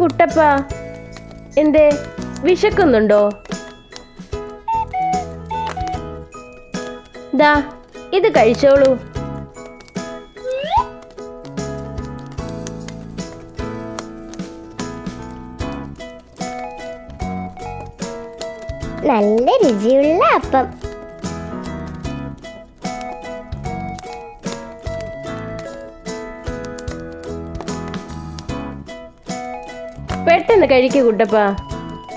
കുട്ടപ്പ എന്തേ? വിശക്കുന്നുണ്ടോ? ദാ ഇത് കഴിച്ചോളൂ. നല്ല രുചിയുള്ള അപ്പം. പെട്ടെന്ന് കഴിക്കൂ കുട്ടപ്പ.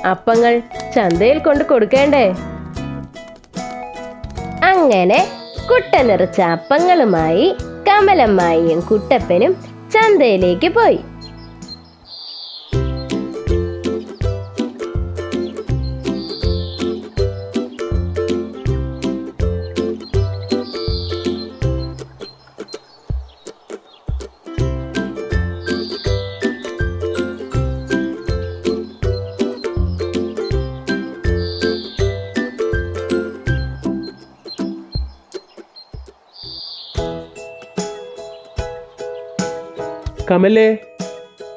അപ്പങ്ങൾ ചന്തയിൽ കൊണ്ട് കൊടുക്കേണ്ടേ? അങ്ങനെ കുട്ട നിറച്ച അപ്പങ്ങളുമായി കമലമ്മായിയും കുട്ടപ്പനും ചന്തയിലേക്ക് പോയി. കമലേ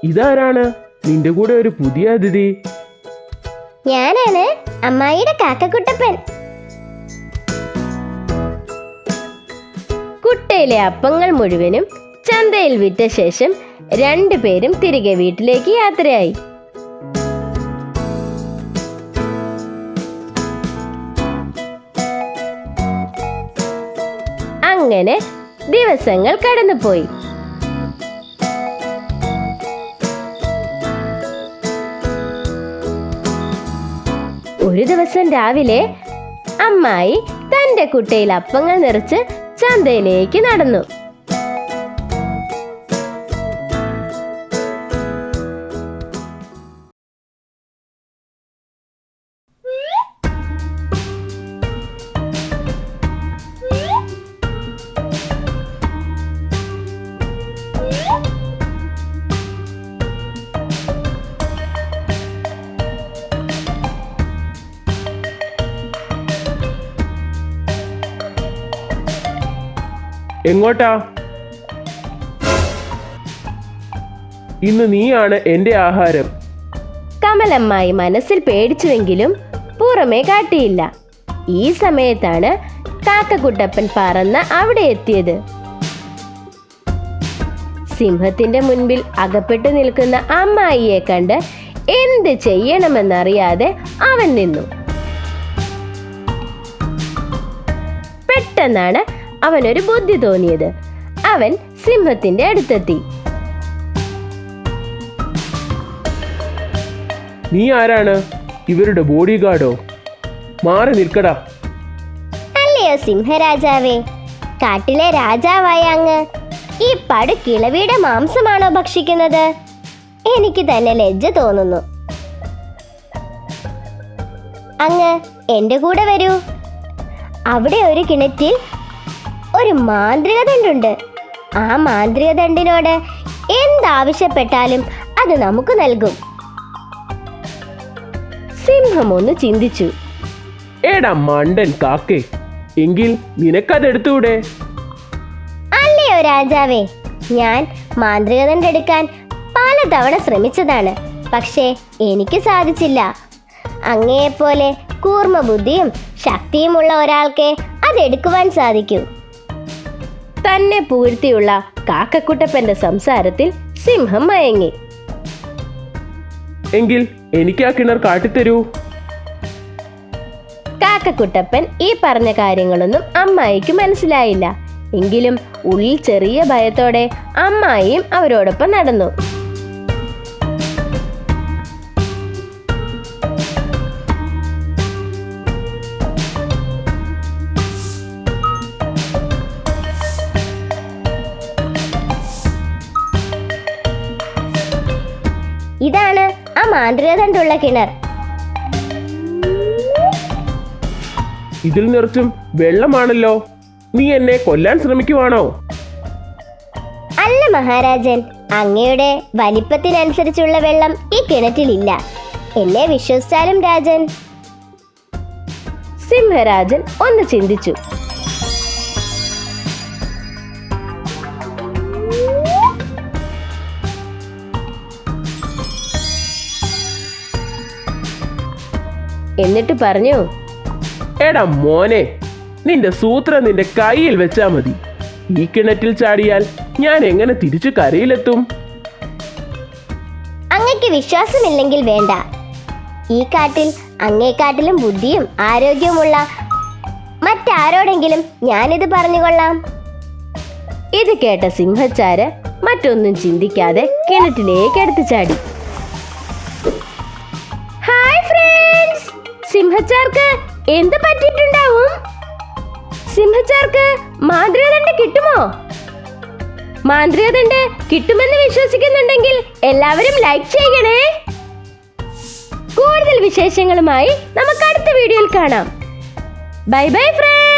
ഇതാരാണ് നിന്റെ കൂടെ ഒരു പുതിയ അതിഥി? ഞാനാണ് അമ്മായിയുടെ കാക്കക്കുട്ടപ്പൻ. കുട്ടയിലെ അപ്പങ്ങൾ മുഴുവനും ചന്തയിൽ വിറ്റ ശേഷം രണ്ടുപേരും തിരികെ വീട്ടിലേക്ക് യാത്രയായി. അങ്ങനെ ദിവസങ്ങൾ കടന്നുപോയി. ഒരു ദിവസം രാവിലെ അമ്മായി തന്റെ കുട്ടയിൽ അപ്പങ്ങൾ നിറച്ച് ചന്തയിലേക്ക് നടന്നു. എങ്ങോട്ടാ? ഇന്ന് നീയാണ് എന്റെ ആഹാരം. കമലമ്മായി മനസ്സിൽ പേടിച്ചുവെങ്കിലും പുറമേ കാട്ടിയില്ല. ഈ സമയത്താണ് കാക്കക്കുട്ടപ്പൻ പറന്ന് അവിടെ എത്തിയത്. സിംഹത്തിന്റെ മുൻപിൽ അകപ്പെട്ടു നിൽക്കുന്ന അമ്മായിയെ കണ്ട് എന്ത് ചെയ്യണമെന്നറിയാതെ അവൻ നിന്നു. പെട്ടെന്നാണ് അവനൊരു ബുദ്ധി തോന്നിയത്. അവൻ സിംഹത്തിന്റെ അടുത്തെത്തി. നീ ആരാണ്? ഇവരുടെ ബോഡി ഗാർഡോ മാറി നിൽക്കടാ. അല്ലയോ സിംഹരാജാവേ? കാട്ടിലെ രാജാവായ അങ്ങ് ഈ പടു കിളവിയുടെ മാംസമാണോ ഭക്ഷിക്കുന്നത്? എനിക്ക് തന്നെ ലജ്ജ തോന്നുന്നു. അങ്ങ് എന്റെ കൂടെ വരൂ. അവിടെ ഒരു കിണറ്റിൽ ഒരു മാന്ത്രിക ദണ്ടുണ്ട് ആ മാന്ത്രിക ദണ്ടിനോട് എന്താവശ്യപ്പെട്ടാലും അത് നമുക്ക് നൽകും. സിംഹം ഒന്ന് ചിന്തിച്ചു. എടാ മണ്ടൻ കാക്കേ എങ്കിൽ നിനക്കതെടുത്തൂടെ അല്ലയോ രാജാവേ ഞാൻ മാന്ത്രിക ദണ്ടെടുക്കാൻ പലതവണ ശ്രമിച്ചതാണ് പക്ഷേ എനിക്ക് സാധിച്ചില്ല. അങ്ങയെപ്പോലെ കൂർമ്മ ബുദ്ധിയും ശക്തിയുമുള്ള ഒരാൾക്ക് അതെടുക്കുവാൻ സാധിക്കൂ. തന്നെ പൂഴ്ത്തിയുള്ള കാക്കക്കുട്ടപ്പന്റെ സംസാരത്തിൽ സിംഹം മയങ്ങി. എങ്കിൽ എനിക്ക് ആ കിണർ കാട്ടിത്തരൂ. കാക്കക്കുട്ടപ്പൻ ഈ പറഞ്ഞ കാര്യങ്ങളൊന്നും അമ്മായിക്ക് മനസ്സിലായില്ല. എങ്കിലും ഉള്ളിൽ ചെറിയ ഭയത്തോടെ അമ്മായിയും അവരോടൊപ്പം നടന്നു. ആ കിണർ. ഇതിൽ നിറച്ചും വെള്ളമാണല്ലോ. നീ എന്നെ കൊല്ലാൻ ശ്രമിക്കുവാണോ? അല്ല മഹാരാജൻ അങ്ങയുടെ വലിപ്പത്തിനനുസരിച്ചുള്ള വെള്ളം ഈ കിണറ്റിലില്ല. എന്നെ വിശ്വസിച്ചാലും രാജൻ. സിംഹരാജൻ ഒന്ന് ചിന്തിച്ചു. എന്നിട്ട് പറഞ്ഞു എടാ മോനെ നിന്റെ സൂത്രം നിന്റെ കയ്യിൽ വെച്ചാ മതി. ഈ കിണറ്റിൽ ചാടിയാൽ ഞാൻ എങ്ങനെ തിരിച്ചു കരയിലെത്തും? അങ്ങക്ക് വിശ്വാസമില്ലെങ്കിൽ വേണ്ട. ഈ കാട്ടിൽ അങ്ങേക്കാട്ടിലും ബുദ്ധിയും ആരോഗ്യവുമുള്ള മറ്റാരോടെങ്കിലും ഞാനിത് പറഞ്ഞുകൊള്ളാം. ഇത് കേട്ട സിംഹച്ചാര് മറ്റൊന്നും ചിന്തിക്കാതെ കിണറ്റിലേക്ക് എടുത്തു ചാടി. സിംഹച്ചാർക്ക് എന്ത് പറ്റിയിട്ടുണ്ടാവും? സിംഹച്ചാർക്ക് മാന്ത്രികദണ്ഡ് കിട്ടുമോ? മാന്ത്രികദണ്ഡ് കിട്ടുമെന്ന് വിശ്വസിക്കുന്നുണ്ടെങ്കിൽ എല്ലാവരും ലൈക്ക് ചെയ്യണേ. കൂടുതൽ വിശേഷങ്ങളുമായി നമുക്ക് അടുത്ത വീഡിയോയിൽ കാണാം. Bye bye friends